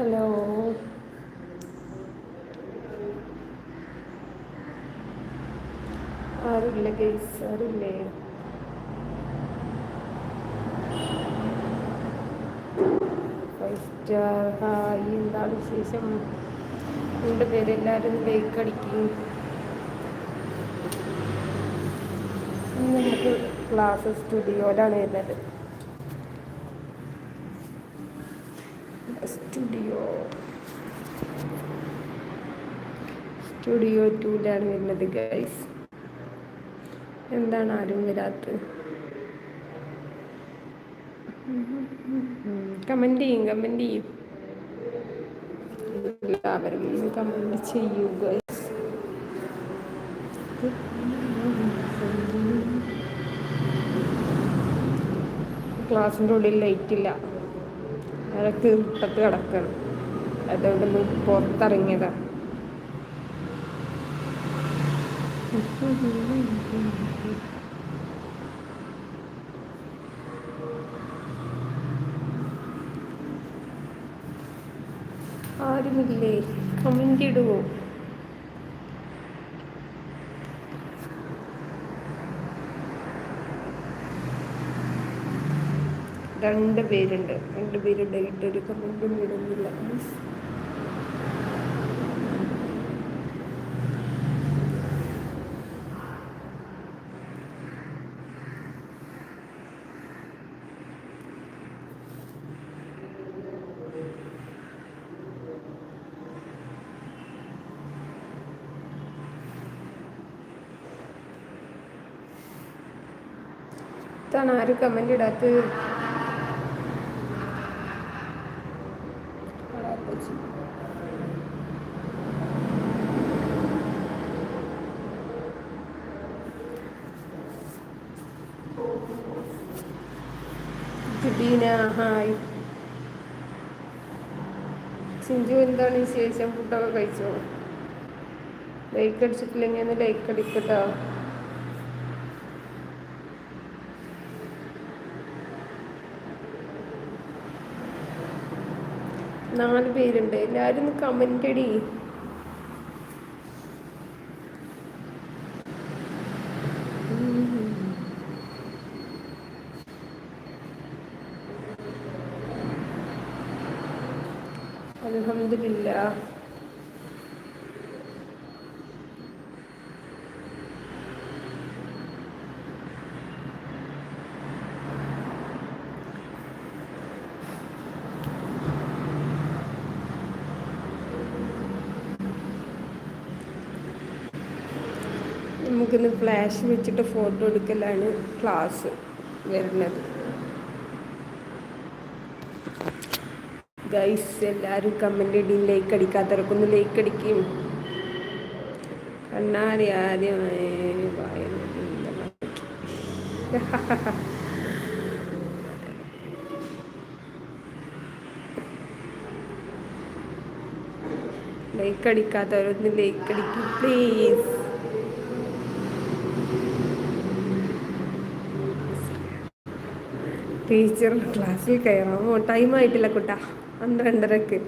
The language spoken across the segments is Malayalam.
ഹലോ. ആരുല്ല ഗൈസ് സ്റ്റാർ ഹായ് എന്താണ് വിശേഷം? രണ്ട് പേരെല്ലാവരും ബൈക്ക് അടിക്കും. നമുക്ക് ക്ലാസ് സ്റ്റുഡിയോയിലാണ് വരുന്നത്. സ്റ്റുഡിയോ സ്റ്റുഡിയോ ടൂലാണ് വരുന്നത് ഗൈസ് എന്താണ് ആരും വരാത്തത്? കമന്റ് ചെയ്യും കമന്റ് ചെയ്യും. എല്ലാവരും കമന്റ് ചെയ്യൂ ഗൈസ് ക്ലാസ്സിന്റെ ഉള്ളിൽ ലൈറ്റ് അതൊക്കെ ഇപ്പത്ത് കിടക്കണം. അതുകൊണ്ട് ഒന്ന് പുറത്തിറങ്ങിയതാ. ആരുമില്ലേ? കമന്റ് ഇടുവോ? രണ്ട് പേരുണ്ട്. രണ്ട് പേരുണ്ട്. ഇട്ടൊരു കമന്റും ഇടുന്നില്ല. ഇതാണ്. ആരും കമന്റ് ഇടാത്തത്. ഹായ് സിഞ്ചു എന്താണ് വിശേഷം ഫുഡൊക്കെ കഴിച്ചോ? ലൈക്ക് അടിച്ചിട്ടില്ലെങ്കിൽ ഒന്ന് ലൈക്ക് അടിക്കട്ടോ. നാല് പേരുണ്ട്. എല്ലാരും കമന്റ് അടി അലഹമില്ല നമുക്കിന്ന് ഫ്ലാഷ് വെച്ചിട്ട് ഫോട്ടോ എടുക്കലാണ് ക്ലാസ് വരുന്നത്. ഗൈസ് എല്ലാവരും കമന്റ് ഇടിയും ലൈക്ക് അടിക്കാത്തവർക്കൊന്ന് ലൈക്ക് അടിക്കും. കണ്ണാടി ആദ്യമായി ലൈക്ക് അടിക്കാത്തവരൊന്ന് ലൈക്ക് അടിക്കും പ്ലീസ് ടീച്ചർ ക്ലാസ്സിൽ കയറാമോ ടൈം ആയിട്ടില്ല കുട്ട. പന്ത്രണ്ടരക്ക്.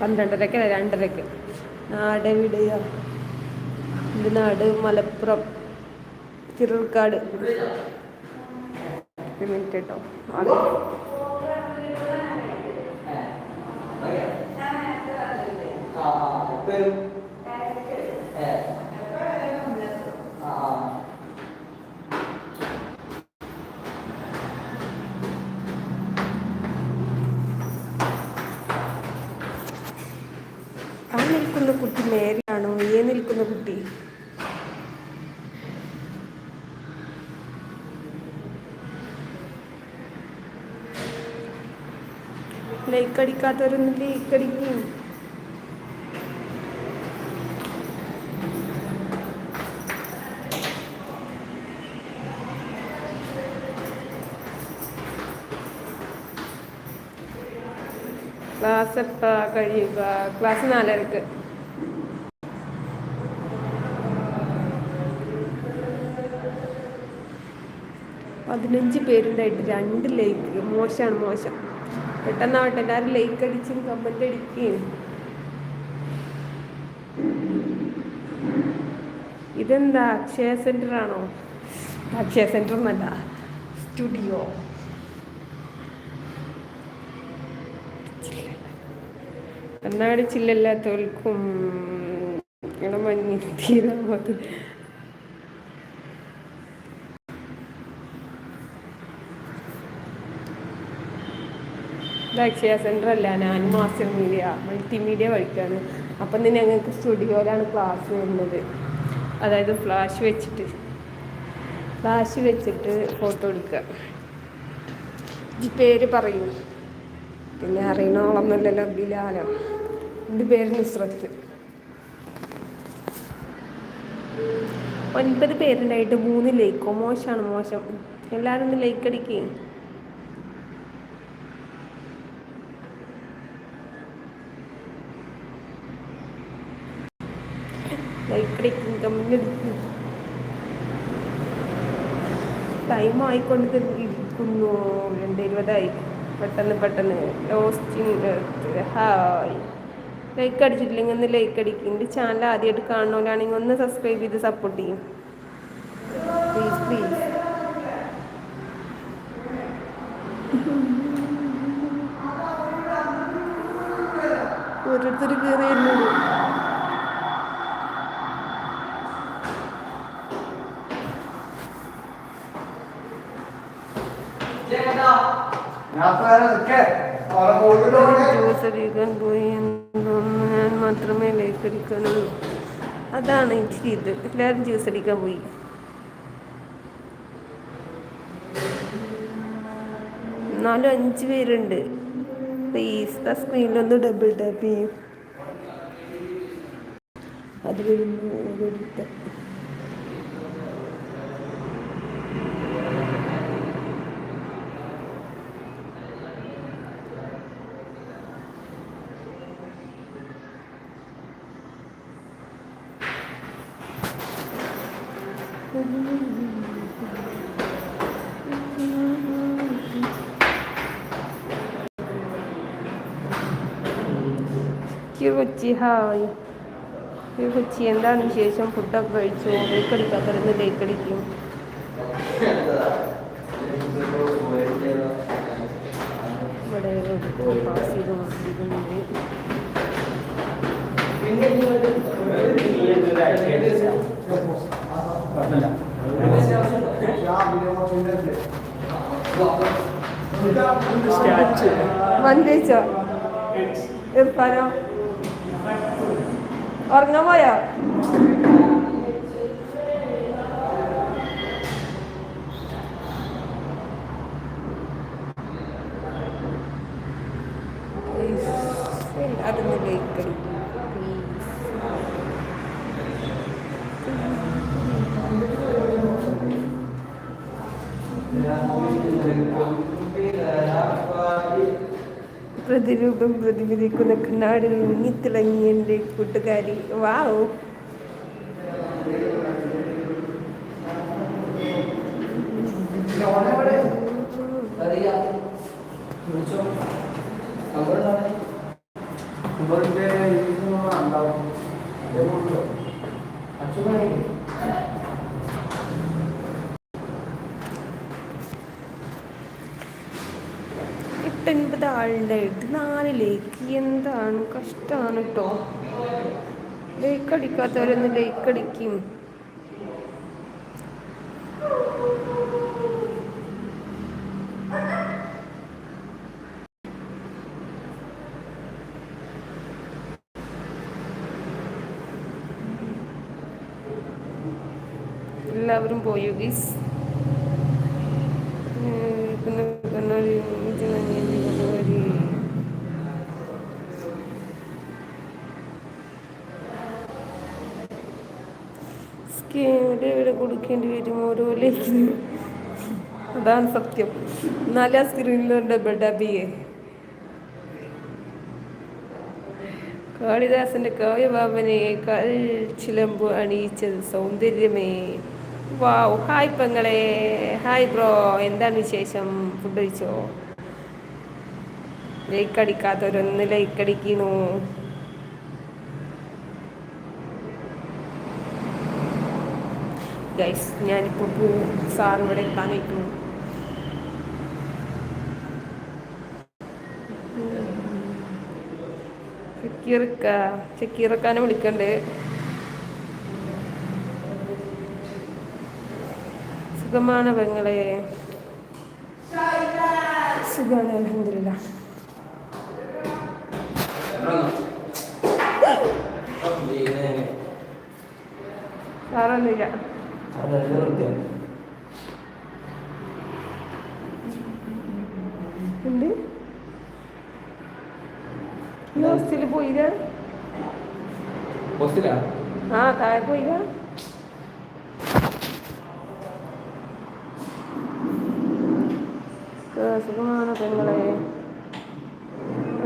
പന്ത്രണ്ടരക്ക് രണ്ടരക്ക്. നാട് എവിടെയാ? ഇത് നാട് മലപ്പുറം. തിരുർക്കാട്. മിനിറ്റ് കേട്ടോ ആ നിൽക്കുന്ന കുട്ടി മേരിയാണോ? ഏ നിൽക്കുന്ന കുട്ടി? ലൈക്ക് അടിക്കാത്തവരൊന്നും ലൈക്ക് അടിക്കും. ക്ലാസ് കഴിയുക ക്ലാസ് നാലരക്ക്. പതിനഞ്ച് പേരുണ്ടായിട്ട് രണ്ട് ലൈക്ക് മോശമാണ് മോശം. പെട്ടെന്നാവട്ടെ എല്ലാവരും ലൈക്ക് അടിച്ചും കമന്റ് അടിക്കുകയും. ഇതെന്താ? അക്ഷയ സെന്ററാണോ അക്ഷയ സെന്റർ എന്നല്ല സ്റ്റുഡിയോ കണ്ണാടി ചില്ലല്ലാത്തവർക്കും ഇളമഞ്ഞി തീരാൻ മതി ഇത് അക്ഷയ സെന്റർ അല്ല ഞാൻ മാസ്റ്റർ മീഡിയ മൾട്ടിമീഡിയ പഠിക്കുകയാണ് അപ്പം തന്നെ ഞങ്ങൾക്ക് സ്റ്റുഡിയോയിലാണ് ക്ലാസ് വരുന്നത്. അതായത് ഫ്ലാഷ് വെച്ചിട്ട്. ഫ്ലാഷ് വെച്ചിട്ട് ഫോട്ടോ എടുക്കുക. ഈ പേര് പറയൂ. പിന്നെ അറിയണോളൊന്നുമില്ലല്ലോ ബിലാലോ. എന്റെ പേര് നുസ്രത്ത്. ഒൻപത് പേരുണ്ടായിട്ട് മൂന്ന് ലൈക്കോ മോശമാണ് മോശം. എല്ലാവരും ഒന്ന് ലൈക്ക് അടിക്കേ ലൈക്ക് ടൈം ആയിക്കൊണ്ട് ഇരിക്കുന്നു രണ്ട് പെട്ടെന്ന് പെട്ടെന്ന് ലോസ്റ്റിംഗ് ഹായ്. ലൈക്ക് അടിച്ചിട്ടില്ലെങ്കിൽ ഒന്ന് ലൈക്ക് അടിക്കും. എന്റെ ചാനൽ ആദ്യമായിട്ട് കാണണമെങ്കിൽ ഒന്ന് സബ്സ്ക്രൈബ് ചെയ്ത് സപ്പോർട്ട് ചെയ്യും. പ്ലീസ് പ്ലീസ് ഓരോരുത്തർ കയറി വരുന്നത് ജ്യൂസ് അടിക്കാൻ പോയി എന്തോന്ന് ഞാൻ മാത്രമേ ലൈഫ് അടിക്കാനുള്ളൂ. അതാണ് എനിക്ക് ഇത്. എല്ലാവരും ജ്യൂസ് അടിക്കാൻ പോയി. നാലും അഞ്ച് പേരുണ്ട്. പ്ലീസ് ആ സ്ക്രീനിലൊന്ന് ഡബിൾ ടാപ്പ് ചെയ്യും. അത് വരുന്നു ഓരോരുത്തർ. കൊച്ചി ഹായ്. കൊച്ചി എന്താണ് വിശേഷം? ഫുഡൊക്കെ കഴിച്ചു? ലേക്കടിക്കാത്തവരുന്ന് ലേക്കടിക്കും ഇവിടെ പാസ് ചെയ്ത് വന്നേച്ചോ? ഇർഫാനോ? ഉറങ്ങാൻ പോയോ അതൊന്ന് ലൈക്കടി പ്ലീസ് പ്രതിരൂപം പ്രതിഫലിക്കുന്ന കണ്ണാടിൽ മുങ്ങിത്തിളങ്ങി എൻ്റെ കൂട്ടുകാരി വാവ് എട്ടൊൻപത് ആളുടെ ഇത് നാല് എന്താണ്? കഷ്ടമാണ് കേട്ടോ ലേക്ക് അടിക്കാത്തവരൊന്ന് ലേക്ക് അടിക്കും. എല്ലാവരും പോയോ ഗീസ് പിന്നെ കണ്ണാടി ഇത് നനഞ്ഞ് കണ്ണാടി. സ്കെയിൽ വില കൊടുക്കേണ്ടി വരും ഓരോ അതാണ് സത്യം. എന്നാലേ ആ ഡബ് ചെയ്യേ. കാളിദാസന്റെ കാവ്യഭാവനയെ കാൽ ചിലമ്പ് അണിയിച്ചത് സൗന്ദര്യമേ. വാവ്. ഹായ് പെങ്ങളെ. Hi bro. എന്താണ് വിശേഷം? ഫുഡ് കഴിച്ചോ? ലൈക്ക് അടിക്കാത്തവരൊന്ന് ലൈക്ക് അടിക്കുന്നു ഗൈസ് ഞാനിപ്പോൾ പോവും സാർ ഇവിടെ എത്താൻ വയ്ക്കുന്നു ഷക്കീർക്ക വിളിക്കണ്ടേ വിളിക്കണ്ട്. സുഖമാണ് പെങ്ങളെ? സുഖമാണ് അലഹമില്ല സാറൊന്നുമില്ല. ഉണ്ട് ഹോസ്റ്റലിൽ പോയില്ല? ഹോസ്റ്റലാ? ആ താഴെ പോയില്ല? സുഖമാണ് പെങ്ങളെ.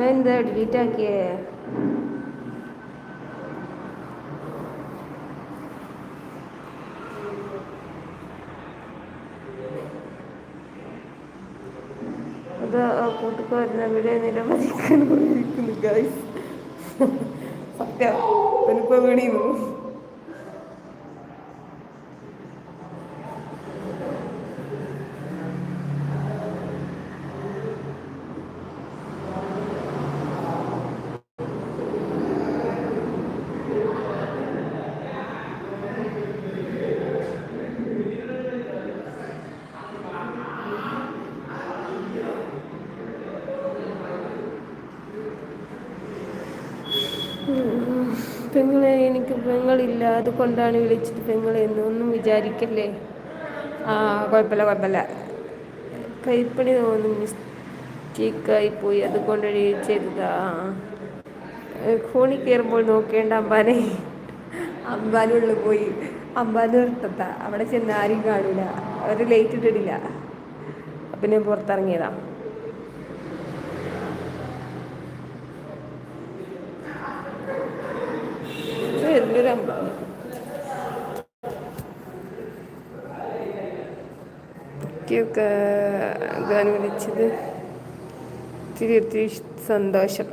എന്താ ഡിലീറ്റ് ആക്കിയേ? കൂട്ടുകാരൻ അവിടെ നിരവധിക്കാൻ പോയിരിക്കുന്നു ഗൈസ് സത്യം. എനിപ്പോ വീണിന്നു. പെങ്ങളെ എനിക്ക് പെങ്ങളില്ല. അതുകൊണ്ടാണ് വിളിച്ചിട്ട് പെങ്ങളെ എന്ന്. ഒന്നും വിചാരിക്കല്ലേ? ആ കുഴപ്പമില്ല കുഴപ്പമില്ല. കൈപ്പണി തോന്നുന്നു മിസ്റ്റേക്കായി പോയി. അതുകൊണ്ട് ചെയ്തതാ ഫോണിൽ കയറുമ്പോൾ നോക്കേണ്ട അമ്പാനെ. അമ്പാനുള്ളിൽ പോയി. അമ്പാന് നിർത്തത്താ അവിടെ ചെന്ന് ആരും കാണില്ല അവർ ലൈറ്റ് ഇട്ടിട്ടില്ല അപ്പം ഞാൻ അമ്പാണ് ഒക്കെ വിളിച്ചത് ഒത്തിരി ഒത്തിരി സന്തോഷം.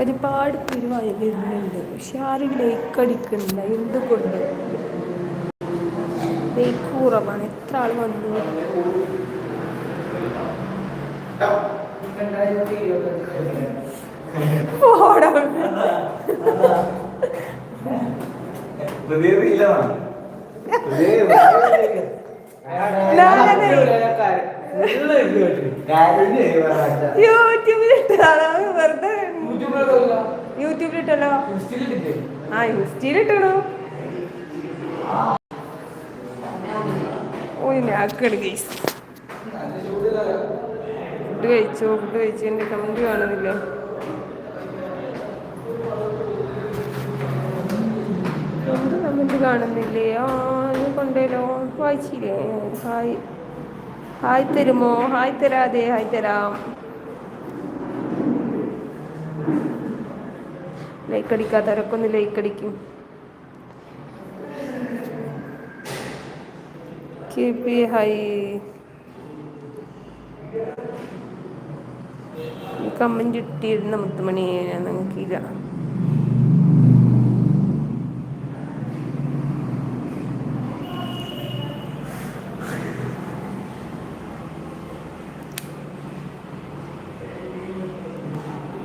ഒരുപാട് പേര് വായി വരുന്നുണ്ട്. പക്ഷെ ആരും ലൈക്ക് അടിക്കുന്നില്ല. എന്തുകൊണ്ട്? ലൈക്ക് കുറവാണ്. എത്ര ആൾ വന്നു? പോടാ. യൂട്യൂബിലിട്ടല്ലോ ആ ഇൻസ്റ്റയിലിട്ടണോ? ഫുഡ് കഴിച്ചോ? ഫുഡ് കഴിച്ചു എന്റെ കമന്റ് കാണുന്നില്ലേ? എന്ത് കാണുന്നില്ലേ? ആ കൊണ്ടല്ലോ കൊണ്ടേലോ വായിച്ചില്ലേ? ഹായ്. ഹായ് തരുമോ ഹായ് തരാതെ ഹായ് തരാം. ലൈക്ക് അടിക്കാത്തവരൊക്കെ ഒന്ന് ലൈക്ക് അടിക്കും. കീപി ഹൈ കമ്മന്റ് ഇട്ടിരുന്ന മുത്തുമണി ഞാൻ നോക്കിയില്ല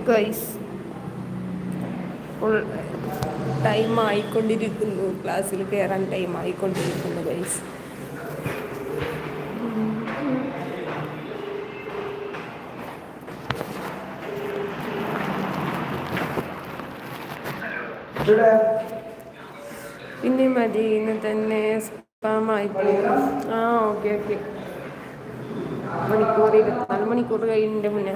ഗൈസ് ഫുൾ ടൈം ആയിക്കൊണ്ടിരിക്കുന്നു. ക്ലാസ്സിൽ കയറാൻ ടൈം ആയിക്കൊണ്ടിരിക്കുന്നു ഗൈസ് പിന്നെ മതി ഇന്ന് തന്നെ ആ ഓക്കെ ഓക്കെ മണിക്കൂർ ഇരുപത്തിനാല് മണിക്കൂർ കഴിഞ്ഞിട്ട് മുന്നേ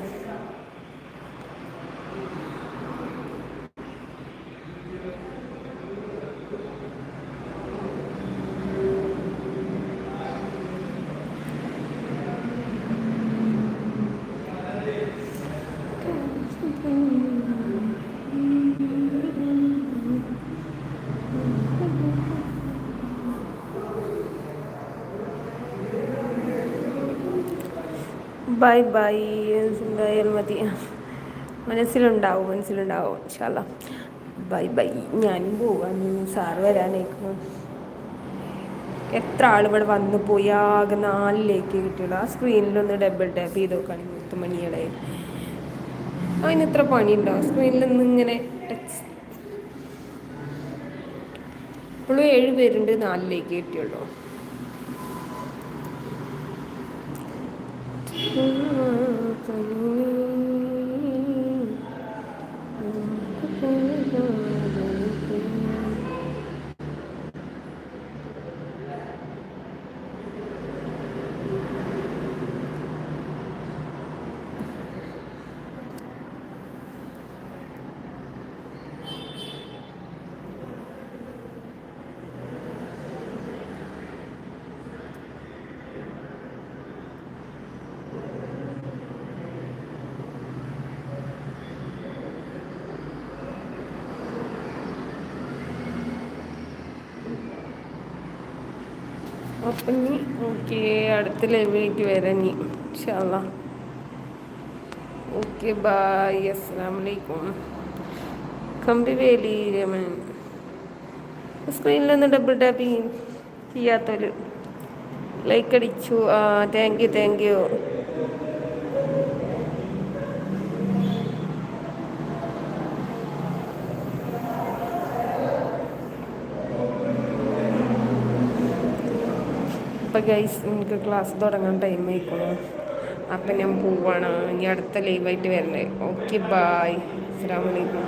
ബൈ ബൈ മതി. മനസ്സിലുണ്ടാവും മനസ്സിലുണ്ടാവും. ഇൻഷാല്ല ബൈ ബൈ ഞാനും പോവാൻ സാറ് വരാനായിരിക്കും. എത്ര ആൾ ഇവിടെ വന്നു പോയി? ആകെ നാലിലേക്ക് കിട്ടിയുള്ളൂ. ആ സ്ക്രീനിലൊന്ന് ഡബിൾ ടാപ്പ് ചെയ്ത് നോക്കുകയാണെങ്കിൽ മുത്തുമണിയുടെ അതിന് ഇത്ര പണിയുണ്ടോ? സ്ക്രീനിലൊന്നും ഇങ്ങനെ ടച്ച് ഇപ്പോഴും ഏഴ് പേരുണ്ട് നാലിലേക്ക് കിട്ടിയുള്ളൂ. தனியே അപ്പം ഇനി ഓക്കെ അടുത്ത ലൈവിലേക്ക് വരാം ഇനി ഇൻഷാല്ല ഓക്കെ ബായ് അസ്സാമലൈക്കും കമ്പിവേലി കമ്പി വേലി രമൻ സ്ക്രീനിലൊന്ന് ഡബിൾ ടാപ്പ് ചെയ്യാത്തൊരു ലൈക്ക് അടിച്ചു. ആ thank you thank you guys എനിക്ക് ക്ലാസ് തുടങ്ങാൻ ടൈം ആയിക്കോളൂ അപ്പം ഞാൻ പോവാണ്. ഇനി അടുത്ത ലൈവായിട്ട് വരണേ ഓക്കെ ബായ് അസ്സാം വലൈക്കും